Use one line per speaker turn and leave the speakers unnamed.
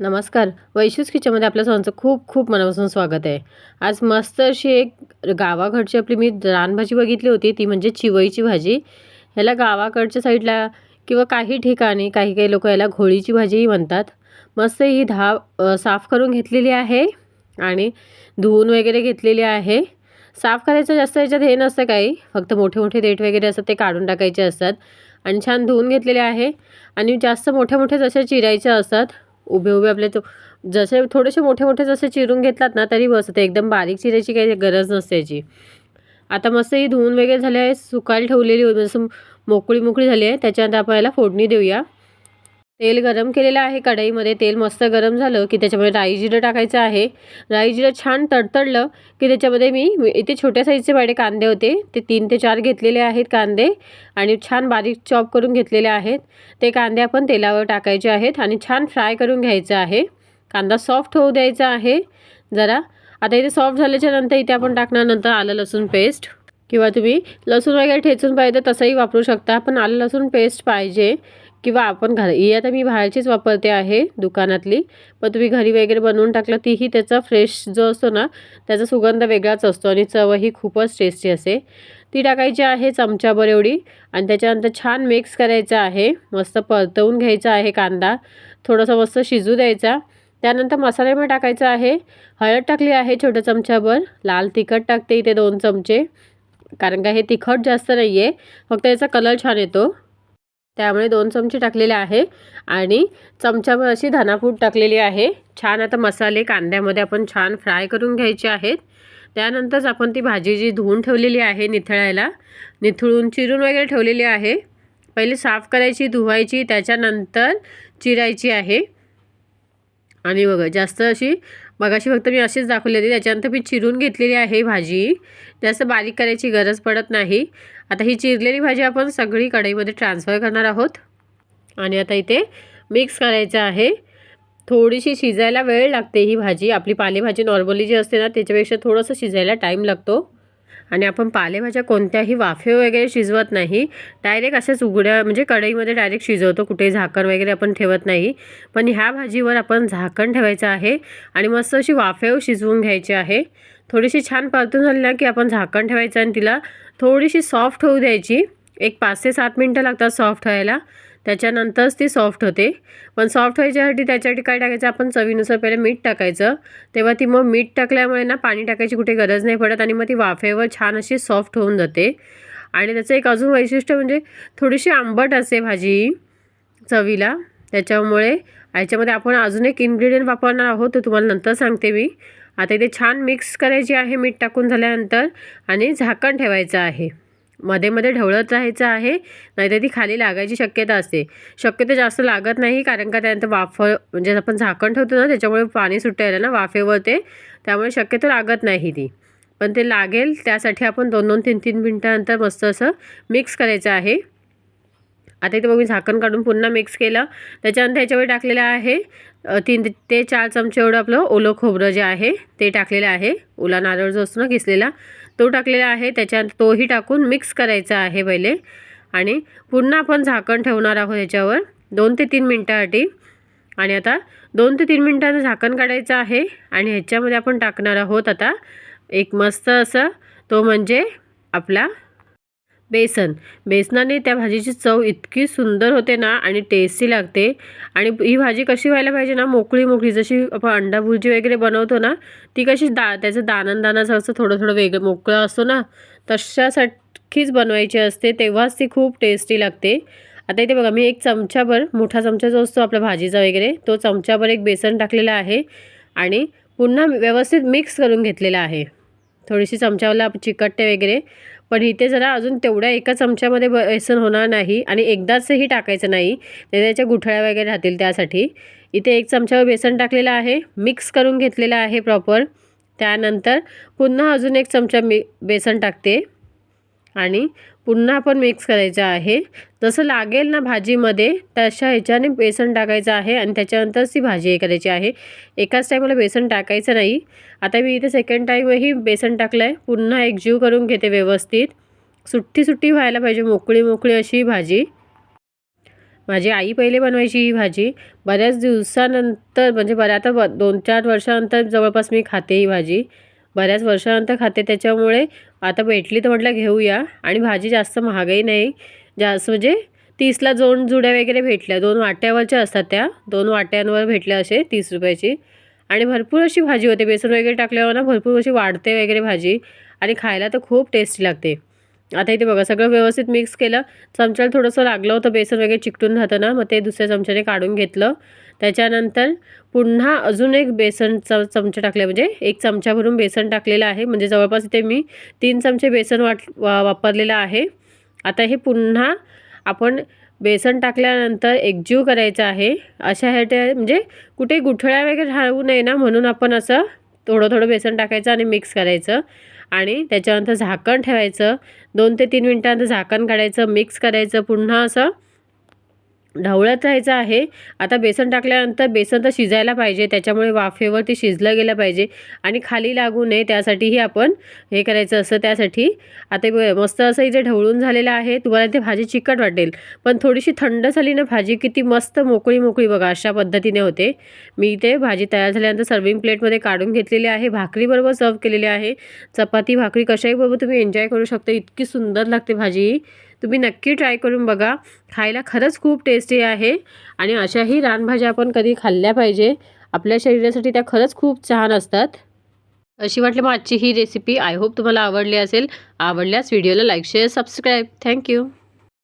नमस्कार. वैशूस किचनमध्ये आपल्या सर्वांचं खूप खूप मनापासून स्वागत आहे. आज मस्त अशी एक गावाकडची आपली मी रानभाजी बघितली होती. ती म्हणजे चिवईची भाजी. ह्याला गावाकडच्या साईडला किंवा काही ठिकाणी काही काही लोक याला घोळीची भाजीही म्हणतात. मस्त ही धा साफ करून घेतलेली आहे आणि धुवून वगैरे घेतलेली आहे. साफ करायचं जास्त याच्यात हे नसतं काही. फक्त मोठे मोठे देठ वगैरे असतात ते काढून टाकायचे असतात. आणि छान धुवून घेतलेले आहे. आणि जास्त मोठ्या मोठ्या जशा चिरायच्या असतात. उभे उभे आपले तो जसे थोडेसे मोठे मोठे जसे चिरून घेतलात ना तरी बसते एकदम बारीक चिरायची काही गरज नसते याची. आता मस्त ही धुवून वगैरे झाले आहे सुकायला ठेवलेली होती. जसं मोकळी मोकळी झाली आहे त्याच्यानंतर आपण याला फोडणी देऊया. तेल गरम केलेलं आहे कढईमध्ये. तेल मस्त गरम झालं की त्याच्यामध्ये राई जिरं टाकायचं आहे. राई जिरं छान तडतडलं की त्याच्यामध्ये मी इथे छोट्या साईजचे माझे कांदे होते. ते तीन ते चार घेतलेले आहेत कांदे आणि छान बारीक चॉप करून घेतलेले आहेत. ते कांदे आपण तेलावर टाकायचे आहेत आणि छान फ्राय करून घ्यायचं आहे. कांदा सॉफ्ट होऊ द्यायचा आहे. जरा आता इथे सॉफ्ट झाल्याच्यानंतर इथे आपण टाकणार नंतर आलं लसूण पेस्ट. किंवा तुम्ही लसूण वगैरे ठेचून पाहिजे तर तसंही वापरू शकता पण आलं लसूण पेस्ट पाहिजे. किंवा आपण घर ही आता मी बाहेरचीच वापरते आहे दुकानातली पण तुम्ही घरी वगैरे बनवून टाकलं तीही त्याचा फ्रेश जो असतो ना त्याचा सुगंध वेगळाच असतो आणि चवही खूपच टेस्टी असे. ती टाकायची आहे चमच्याभर एवढी आणि त्याच्यानंतर छान मिक्स करायचं आहे. मस्त परतवून घ्यायचा आहे कांदा थोडासा मस्त शिजू द्यायचा. त्यानंतर मसाल्यामध्ये टाकायचं आहे. हळद टाकली आहे छोट्या चमच्याभर लाल तिखट टाकते इथे दोन चमचे. कारण का हे तिखट जास्त नाही आहे फक्त याचा कलर छान येतो. त्यामुळे दोन चमचे टाकलेले आहे. आणि चमच्यावर अशी धनापूड टाकलेली आहे. छान आता मसाले कांद्यामध्ये आपण छान फ्राय करून घ्यायचे आहेत. त्यानंतरच आपण ती भाजी जी धुवून ठेवलेली आहे निथळायला निथळून चिरून वगैरे ठेवलेली आहे. पहिले साफ करायची धुवायची त्याच्यानंतर चिरायची आहे. आणि बघा जास्त अशी मगाशी फक्त मी अशीच दाखवली होती त्याच्यानंतर मी चिरून घेतलेली आहे भाजी. जास्त बारीक करायची गरज पडत नाही. आता ही चिरलेली भाजी आपण सगळी कढईमध्ये ट्रान्सफर करणार आहोत. आणि आता इथे मिक्स करायचं आहे. थोडीशी शिजायला वेळ लागते ही भाजी. आपली पालेभाजी नॉर्मली जी असते ना त्याच्यापेक्षा थोडंसं शिजायला टाईम लागतो. आणि आपण पालेभाज्या कोणत्याही वाफे वगैरे शिजवत नाही. डायरेक्ट अशाच उघड्या म्हणजे कढईमध्ये डायरेक्ट शिजवतो कुठे झाकण वगैरे आपण ठेवत नाही. पण ह्या भाजीवर आपण झाकण ठेवायचं आहे आणि मस्त अशी वाफेव शिजवून घ्यायची आहे. थोडीशी छान परतून झाली ना की आपण झाकण ठेवायचं आणि तिला थोडीशी सॉफ्ट होऊ द्यायची. एक पाच ते सात मिनटं लागतात सॉफ्ट व्हायला. त्याच्यानंतरच ती सॉफ्ट होते. पण सॉफ्ट व्हायच्यासाठी त्याच्यासाठी काय टाकायचं? आपण चवीनुसार पहिले मीठ टाकायचं. तेव्हा ती मग मीठ टाकल्यामुळे ना पाणी टाकायची कुठे गरज नाही पडत आणि मग ती वाफेवर छान अशी सॉफ्ट होऊन जाते. आणि त्याचं एक अजून वैशिष्ट्य म्हणजे थोडीशी आंबट असते भाजी चवीला. त्याच्यामुळे याच्यामध्ये आपण अजून एक इन्ग्रेडियंट वापरणार आहोत ते तुम्हाला नंतर सांगते मी. आता इथे छान मिक्स करायची आहे मीठ टाकून झाल्यानंतर आणि झाकण ठेवायचं आहे. मध्ये मध्ये ढवळत राहायचं आहे नाहीतर ती खाली लागायची शक्यता असते. शक्यतो जास्त लागत नाही कारण का त्यानंतर वाफ म्हणजे आपण झाकण ठेवतो ना त्याच्यामुळे पाणी सुटायला ना वाफेवर ते त्यामुळे शक्यतो लागत नाही ती. पण ते लागेल त्यासाठी आपण दोन दोन तीन तीन मिनटानंतर मस्त असं मिक्स करायचं आहे. आता इथे मग मी झाकण काढून पुन्हा मिक्स केलं. त्याच्यानंतर ह्याच्यावर टाकलेलं आहे तीन ते चार चमचे एवढं आपलं ओलं खोबरं जे आहे ते टाकलेलं आहे. ओला नारळ जो असतो ना किसलेला तो टाकलेला आहे त्याच्यात तोही टाकून मिक्स करायचा आहे पहिले. आणि पुन्हा आपण झाकण ठेवणार आहोत ह्याच्यावर दोन ते तीन मिनटासाठी. आणि आता दोन ते तीन मिनटानं झाकण काढायचं आहे आणि ह्याच्यामध्ये आपण टाकणार आहोत आता एक मस्त असं तो म्हणजे आपला बेसन. बेसनाने त्या भाजीची चव इतकी सुंदर होते ना आणि टेस्टी लागते. आणि ही भाजी कशी व्हायला पाहिजे ना मोकळी मोकळी जशी आपण अंडा भुर्जी वगैरे बनवतो ना ती कशी दा त्याचं दाणं असं थोडं थोडं वेगळं मोकळं असतो ना तशासारखीच बनवायची असते तेव्हाच ती खूप टेस्टी लागते. आता इथे बघा मी एक चमचाभर मोठा चमचा जो असतो आपला भाजीचा वगैरे तो चमचाभर एक बेसन टाकलेला आहे आणि पुन्हा व्यवस्थित मिक्स करून घेतलेला आहे. थोडीशी चमच्यावाला चिकटते वगैरे. पण इथे जरा अजून तेवढ्या एका चमच्यामध्ये बेसन होणार नाही आणि एकदाचही टाकायचं नाही. ते त्याच्या गुठळ्या वगैरे राहतील त्यासाठी. इथे एक चमच्यावर बेसन टाकलेलं आहे. मिक्स करून घेतलेलं आहे प्रॉपर. त्यानंतर पुन्हा अजून एक चमचा मी बेसन टाकते. आणि पुन्हा आपण मिक्स करायचं आहे. जसं लागेल ना भाजीमध्ये तशा ह्याच्याने बेसन टाकायचं आहे आणि त्याच्यानंतरच ती भाजी हे करायची आहे. एकाच टाईमाला बेसन टाकायचं नाही. आता मी इथे सेकंड टाईमही बेसन टाकलं आहे पुन्हा एकजीव करून घेते व्यवस्थित. सुट्टी सुट्टी व्हायला पाहिजे मोकळी मोकळी अशी भाजी. माझी आई पहिले बनवायची ही भाजी. बऱ्याच दिवसानंतर म्हणजे बऱ्या आता दोन चार वर्षानंतर जवळपास मी खाते ही भाजी. बऱ्याच वर्षानंतर खाते त्याच्यामुळे आता भेटली तर म्हटलं घेऊया. आणि भाजी जास्त महागही नाही. जास्त म्हणजे तीसला दोन जुड्या वगैरे भेटल्या. दोन वाट्यावरच्या असतात त्या. दोन वाट्यांवर भेटल्या असे तीस रुपयाची. आणि भरपूर अशी भाजी होते. बेसन वगैरे टाकल्यावर ना भरपूर अशी वाढते वगैरे भाजी. आणि खायला तर खूप टेस्टी लागते. आता इथे बघा सगळं व्यवस्थित मिक्स केलं. चमच्याला थोडंसं लागलं होतं बेसन वगैरे चिकटून राहतं ना मग ते दुसऱ्या चमच्याने काढून घेतलं. त्याच्यानंतर पुन्हा अजून एक बेसन च चमचा टाकले म्हणजे एक चमचा भरून बेसन टाकलेलं आहे. म्हणजे जवळपास इथे मी तीन चमचे बेसन वाट वा वापरलेलं आहे. आता हे पुन्हा आपण बेसन टाकल्यानंतर एकजीव करायचं आहे. अशा ह्या म्हणजे कुठे गुठळ्या वगैरे राहू नये ना म्हणून आपण असं थोडं थोडं बेसन टाकायचं आणि मिक्स करायचं. आणि त्याच्यानंतर झाकण ठेवायचं. दोन ते तीन मिनटानंतर झाकण काढायचं मिक्स करायचं. पुन्हा असं ढवळत राहायचं आहे. आता बेसन टाकल्यानंतर बेसन तर शिजायला पाहिजे त्याच्यामुळे वाफेवर ते शिजलं गेलं पाहिजे आणि खाली लागू नये त्यासाठीही आपण हे करायचं असं त्यासाठी. आता मस्त असं इथे ढवळून झालेलं आहे तुम्हाला ते भाजी चिकट वाटेल पण थोडीशी थंड झाली ना भाजी किती मस्त मोकळी मोकळी बघा अशा पद्धतीने होते. मी इथे भाजी तयार झाल्यानंतर सर्विंग प्लेटमध्ये काढून घेतलेली आहे भाकरीबरोबर सर्व केलेली आहे. चपाती भाकरी कशाही बरोबर तुम्ही एन्जॉय करू शकता इतकी सुंदर लागते भाजी. तुम्ही नक्की ट्राय करून बघा. खायला खरंच खूप टेस्टी आहे. आणि अशाही रानभाज्या आपण कधी खाल्ल्या पाहिजे. आपल्या शरीरासाठी त्या खरंच खूप छान असतात. अशी वाटली मग आजची ही रेसिपी आय होप तुम्हाला आवडली असेल. आवडल्यास व्हिडिओला लाईक शेअर सबस्क्राईब थँक्यू